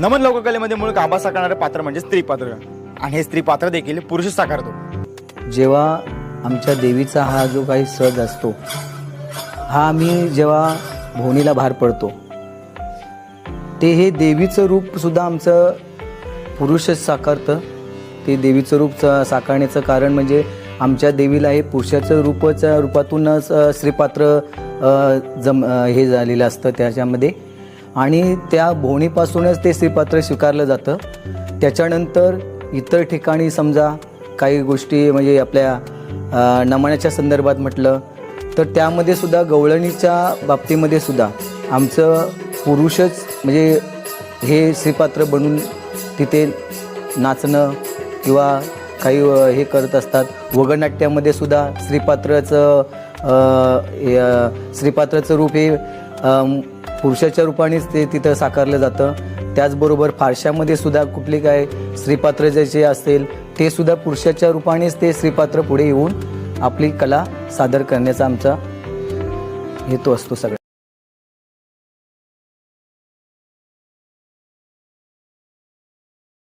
नमन लोककलेमध्ये मूळ गाभा साकारणारे पात्र म्हणजे स्त्री पात्र. आणि हे स्त्री पात्र देखील पुरुष साकारतो. जेव्हा आमच्या देवीचा हा जो काही सज असतो हा आम्ही जेव्हा भोवणीला भार पडतो ते हे देवीचं रूप सुद्धा आमचं पुरुषच साकारतं. ते देवीचं रूप सा- साकारण्याचं कारण म्हणजे आमच्या देवीला हे पुरुषाचं रूपच रूपातूनच स्त्रीपात्र श्रीपात्र जम हे झालेलं असतं त्याच्यामध्ये. आणि त्या भोवणीपासूनच ते श्रीपात्र स्वीकारलं जातं. त्याच्यानंतर इतर ठिकाणी समजा काही गोष्टी म्हणजे आपल्या अ, संदर्भात म्हटलं तर त्यामध्ये सुद्धा गवळणीच्या बाबतीमध्ये सुद्धा आमचं पुरुषच म्हणजे हे श्रीपात्र बनून तिथे नाचणं किंवा काही हे करत असतात. वगनाट्यामध्ये सुद्धा श्रीपात्राचं श्रीपात्राचं रूप हे पुरुषाच्या रूपानेच ते तिथं साकारलं जातं. त्याचबरोबर फारशामध्ये सुद्धा कुठले काय श्रीपात्र ज्याचे असेल ते सुद्धा पुरुषाच्या रूपानेच ते श्रीपात्र पुढे येऊन आपली कला सादर करण्याचा आमचा हेतू असतो सगळा